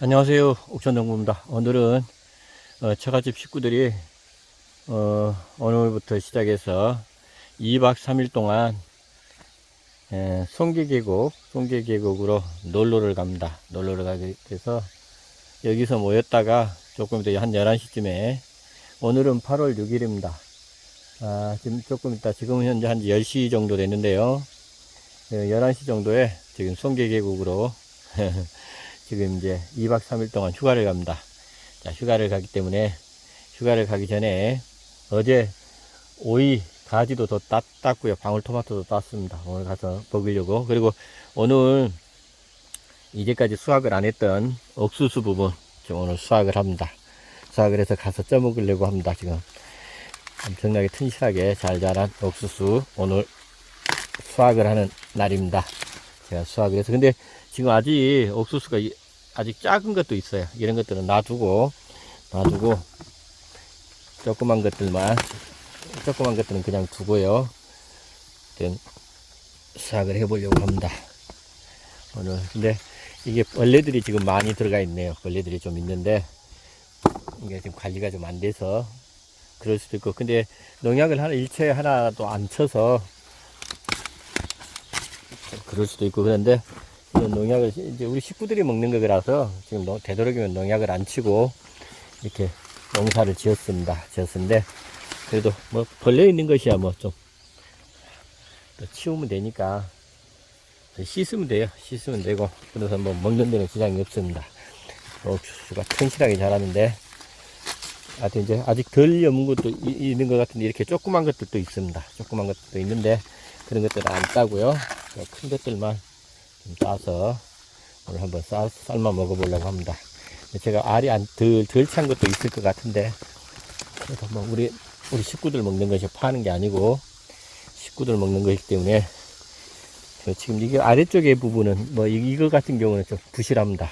안녕하세요. 옥천동부입니다. 오늘은 어, 처갓집 식구들이 어, 오늘부터 시작해서 2박 3일 동안 에, 송계계곡, 송계계곡으로 놀러를 갑니다. 놀러를 가게 돼서 여기서 모였다가 조금 이따 한 11시쯤에 오늘은 8월 6일입니다. 아, 지금 조금 이따 지금 현재 한 10시 정도 됐는데요. 에, 11시 정도에 지금 송계계곡으로 지금 이제 2박 3일 동안 휴가를 갑니다. 자, 휴가를 가기 때문에 휴가를 가기 전에 어제 오이 가지도 더 땄, 땄고요. 방울토마토도 땄습니다. 오늘 가서 먹으려고. 그리고 오늘 이제까지 수확을 안 했던 옥수수 부분 지금 오늘 수확을 합니다. 수확을 해서 가서 쪄 먹으려고 합니다. 지금 엄청나게 튼실하게 잘 자란 옥수수 오늘 수확을 하는 날입니다. 제가 수확을 해서 근데 지금 아직 옥수수가 이- 아직 작은 것도 있어요. 이런 것들은 놔두고 놔두고 조그만 것들만 조그만 것들은 그냥 두고요. 일단 수확을 해보려고 합니다. 오늘 근데 이게 벌레들이 지금 많이 들어가 있네요. 벌레들이 좀 있는데 이게 지금 관리가 좀 안 돼서 그럴 수도 있고 근데 농약을 하나 일체 하나도 안 쳐서 그럴 수도 있고 그런데 이런 농약을 이제 우리 식구들이 먹는 거라서 지금 농- 되도록이면 농약을 안 치고 이렇게 농사를 지었습니다. 지었는데 그래도 뭐 벌레 있는 것이야 뭐 좀 치우면 되니까 씻으면 돼요. 씻으면 되고 그래서 뭐 먹는 데는 지장이 없습니다. 옥수수가 튼실하게 자라는데 하여튼 이제 아직 덜 여문 것도 이- 있는 것 같은데 이렇게 조그만 것들도 있습니다. 조그만 것들도 있는데 그런 것들은 안 따고요. 큰 것들만 좀 따서 오늘 한번 싸, 삶아 먹어보려고 합니다. 제가 알이 안, 덜, 덜 찬 것도 있을 것 같은데, 그래도 뭐 우리, 우리 식구들 먹는 것이 파는 게 아니고, 식구들 먹는 것이기 때문에, 저 지금 이게 아래쪽의 부분은, 뭐, 이- 이거 같은 경우는 좀 부실합니다.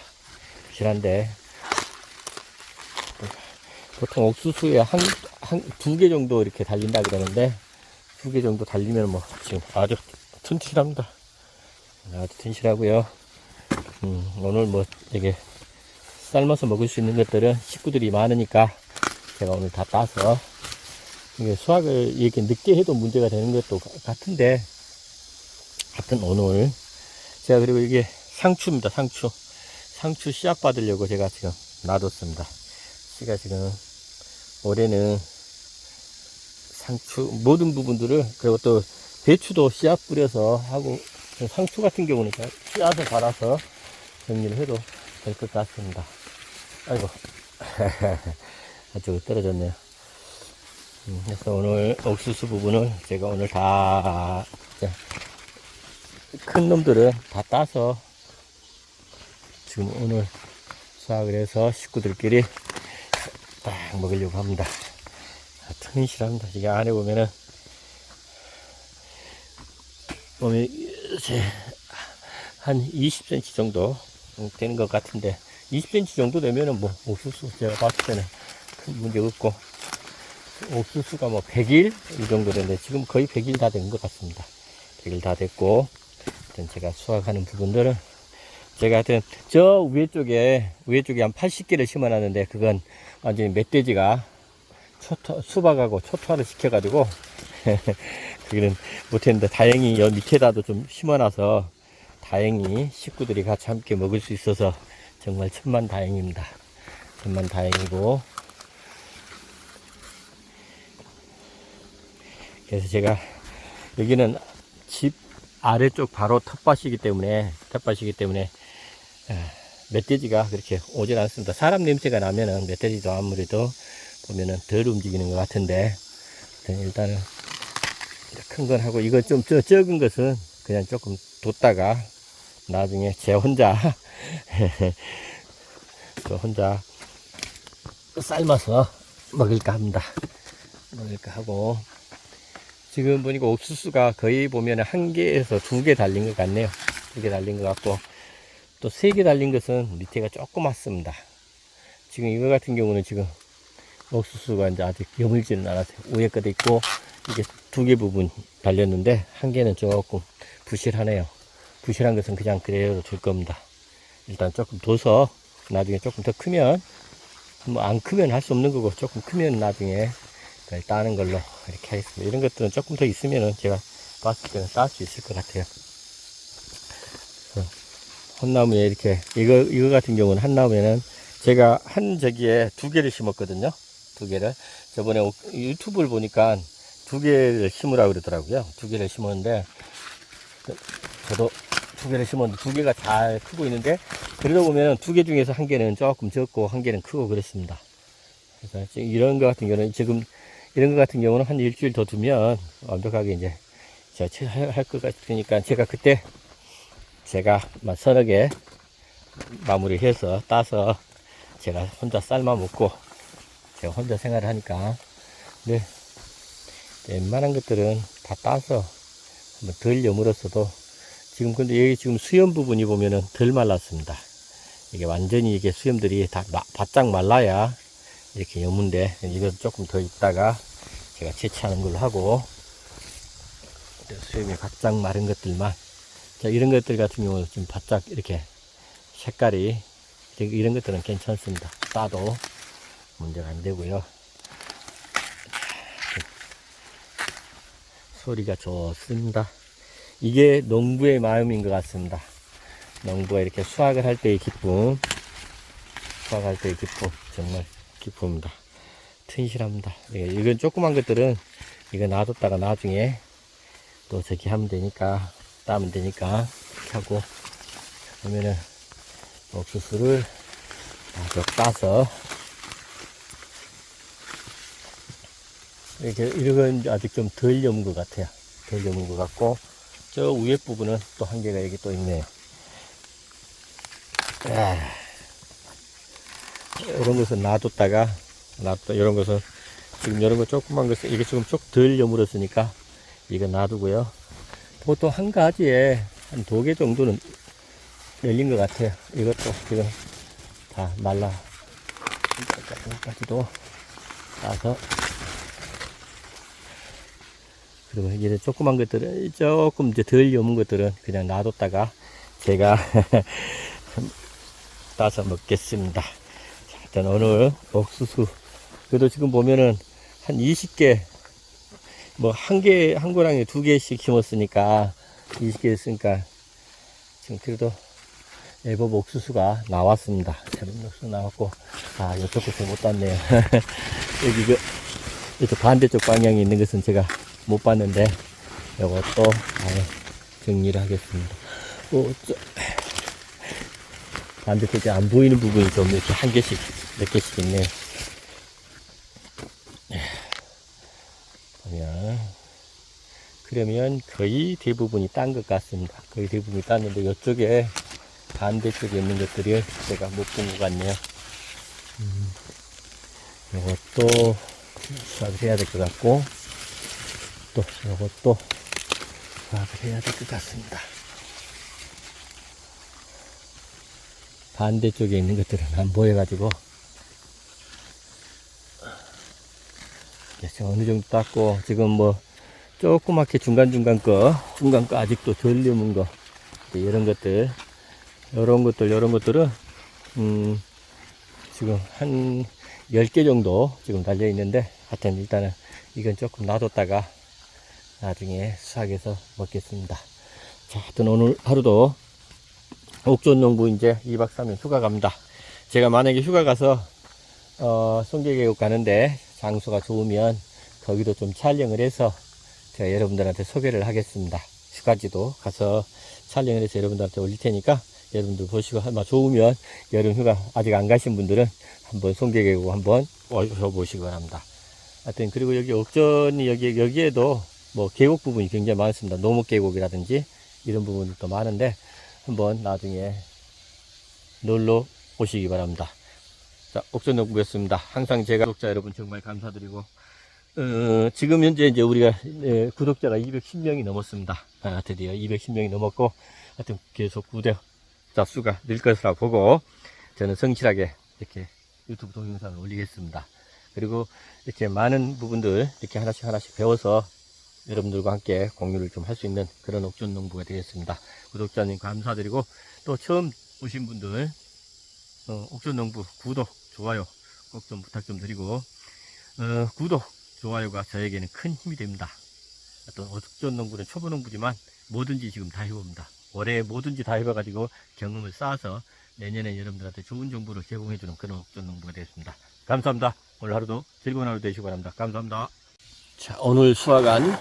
부실한데, 보통 옥수수에 한, 한, 두 개 정도 이렇게 달린다 그러는데, 두 개 정도 달리면 뭐, 지금 아주 튼실합니다. 아주 튼실하고요. 음, 오늘 뭐 되게 삶아서 먹을 수 있는 것들은 식구들이 많으니까 제가 오늘 다 따서 이게 수확을 이렇게 늦게 해도 문제가 되는 것도 가- 같은데 하여튼 오늘 제가 그리고 이게 상추입니다 상추 상추 씨앗 받으려고 제가 지금 놔뒀습니다 씨가 지금 올해는 상추 모든 부분들을 그리고 또 배추도 씨앗 뿌려서 하고 상추 같은 경우는 씨앗을 갈아서 정리를 해도 될 것 같습니다. 아이고, 아주 떨어졌네요. 음, 그래서 오늘 옥수수 부분을 제가 오늘 다, 큰 놈들은 다 따서 지금 오늘 수확을 해서 식구들끼리 딱 먹으려고 합니다. 아, 튼실합니다. 이게 안에 보면은 보면 이제 한 20cm 정도 되는 것 같은데 20cm 정도 되면은 뭐 옥수수 제가 봤을 때는 큰 문제 없고 옥수수가 뭐 100일? 이 정도 되는데 지금 거의 100일 다 된 것 같습니다. 100일 다 됐고 제가 수확하는 부분들은 제가 하여튼 저 위에 쪽에 위에 쪽에 한 80개를 심어놨는데 그건 완전히 멧돼지가 초토, 수박하고 초토화를 시켜가지고 그거는 못했는데 다행히 여 밑에다도 좀 심어놔서 다행히 식구들이 같이 함께 먹을 수 있어서 정말 천만 다행입니다. 천만 다행이고 그래서 제가 여기는 집 아래쪽 바로 텃밭이기 때문에 텃밭이기 때문에 에, 멧돼지가 그렇게 오질 않습니다. 사람 냄새가 나면은 멧돼지도 아무래도 보면은 덜 움직이는 것 같은데 일단은 큰 건 하고 이거 좀 저, 적은 것은 그냥 조금 뒀다가 나중에 제 혼자 저 혼자 삶아서 먹을까 합니다. 먹을까 하고 지금 보니까 옥수수가 거의 보면 한 개에서 두 개 달린 것 같네요. 두 개 달린 것 같고 또 세 개 달린 것은 밑에가 조그맣습니다. 지금 이거 같은 경우는 지금 옥수수가 이제 아직 여물지는 않았어요. 위에 것도 있고 이게 두 개 부분 달렸는데 한 개는 조금 부실하네요. 부실한 것은 그냥 그대로 줄 겁니다. 일단 조금 둬서 나중에 조금 더 크면 뭐 안 크면 할 수 없는 거고 조금 크면 나중에 따는 걸로 이렇게 하겠습니다. 이런 것들은 조금 더 있으면은 제가 봤을 때는 딸 수 있을 것 같아요. 한나무에 이렇게 이거 이거 같은 경우는 한나무에는 제가 한 저기에 두 개를 심었거든요. 두 개를 저번에 오- 유튜브를 보니까 두 개를 심으라 그러더라고요. 두 개를 심었는데 그- 저도 두 개를 심었는데 두 개가 잘 크고 있는데 그러다 보면 두 개 중에서 한 개는 조금 적고 한 개는 크고 그렇습니다. 그래서 지금 이런 거 같은 경우는 지금 이런 거 같은 경우는 한 일주일 더 두면 완벽하게 이제 제가 할것 같으니까 제가 그때 제가 막 서너 개 마무리해서 따서 제가 혼자 삶아 먹고 제가 혼자 생활을 하니까 네 웬만한 것들은 다 따서 한번 덜 여물었어도 지금 근데 여기 지금 수염 부분이 보면은 덜 말랐습니다. 이게 완전히 이게 수염들이 다 마- 바짝 말라야 이렇게 여문데 이건 조금 더 있다가 제가 채취하는 걸로 하고 수염이 바짝 마른 것들만 자 이런 것들 같은 경우는 좀 바짝 이렇게 색깔이 이런 것들은 괜찮습니다. 따도 문제가 안 되고요. 소리가 좋습니다. 이게 농부의 마음인 것 같습니다. 농부가 이렇게 수확을 할 때의 기쁨, 수확할 때의 기쁨, 정말 기쁩니다. 튼실합니다. 예, 이건 조그만 것들은 이거 놔뒀다가 나중에 또 저기 하면 되니까, 따면 되니까, 하고, 그러면은 옥수수를 쭉 따서, 이렇게, 이건 아직 좀 덜 여문 것 같아요. 덜 여문 것 같고, 저 위에 부분은 또 한 개가 여기 또 있네요. 아, 이런 것은 놔뒀다가, 놔뒀다, 이런 것은, 지금 이런 거 조그만 것은, 이게 지금 쭉 덜 여물었으니까, 이거 놔두고요. 보통 한 가지에 한 두 개 정도는 열린 것 같아요. 이것도 지금 다 말라. 여기까지도 따서. 그리고 이제 조그만 것들은 조금 이제 덜 여문 것들은 그냥 놔뒀다가 제가 따서 먹겠습니다. 자, 일단 오늘 옥수수 그래도 지금 보면은 한 20개 뭐 한 개 한 고랑에 두 개씩 심었으니까 20개 했으니까 지금 그래도 애법 옥수수가 나왔습니다. 새로운 옥수수 나왔고 아 이쪽 것을 못 봤네요. 여기 그 이쪽 반대쪽 방향에 있는 것은 제가 못 봤는데 이것도 정리를 하겠습니다. 어, 저, 반대쪽에 안 보이는 부분이 좀 이렇게 한 개씩 몇 개씩 있네요. 보면 그러면 거의 대부분이 딴 것 같습니다. 거의 대부분이 땄는데 이쪽에 반대쪽에 있는 것들이 제가 못 본 것 같네요. 음, 이것도 수확을 해야 될 것 같고 또 이것도 수확을 해야 될 것 같습니다. 반대쪽에 있는 것들은 안 보여가지고 그래서 어느 정도 땄고 지금 뭐 조그맣게 중간중간 거 중간 거 아직도 덜 넘은 거 이런 것들 이런 것들 이런 것들은 음 지금 한 10개 정도 지금 달려 있는데 하여튼 일단은 이건 조금 놔뒀다가 나중에 수확해서 먹겠습니다 자 하여튼 오늘 하루도 옥존 농부 이제 2박 3일 휴가 갑니다 제가 만약에 휴가 가서 어 송계계곡 가는데 장소가 좋으면 거기도 좀 촬영을 해서 제가 여러분들한테 소개를 하겠습니다. 휴가지도 가서 촬영을 해서 여러분들한테 올릴 테니까 여러분들 보시고 아마 좋으면 여름 휴가 아직 안 가신 분들은 한번 송계계곡 한번 오셔보시기 바랍니다. 하여튼 그리고 여기 옥전이 여기 여기에도 뭐 계곡 부분이 굉장히 많습니다. 노목 계곡이라든지 이런 부분도 많은데 한번 나중에 놀러 오시기 바랍니다. 자, 옥전 농부였습니다. 항상 제가 구독자 여러분 정말 감사드리고, 어, 지금 현재 이제 우리가 예, 구독자가 210명이 넘었습니다. 아, 드디어 210명이 넘었고, 하여튼 계속 구독자 수가 늘 것이라 보고, 저는 성실하게 이렇게 유튜브 동영상을 올리겠습니다. 그리고 이렇게 많은 부분들 이렇게 하나씩 하나씩 배워서 여러분들과 함께 공유를 좀 할 수 있는 그런 옥전 농부가 되겠습니다. 구독자님 감사드리고, 또 처음 오신 분들, 어, 옥전 농부 구독, 좋아요 꼭 좀 부탁 좀 드리고 어, 구독, 좋아요가 저에게는 큰 힘이 됩니다. 어떤 옥전 농부는 초보 농부지만 뭐든지 지금 다 해봅니다. 올해 뭐든지 다 해봐가지고 경험을 쌓아서 내년에 여러분들한테 좋은 정보를 제공해주는 그런 옥전 농부가 되겠습니다. 감사합니다. 오늘 하루도 즐거운 하루 되시기 바랍니다. 감사합니다. 자, 오늘 수확한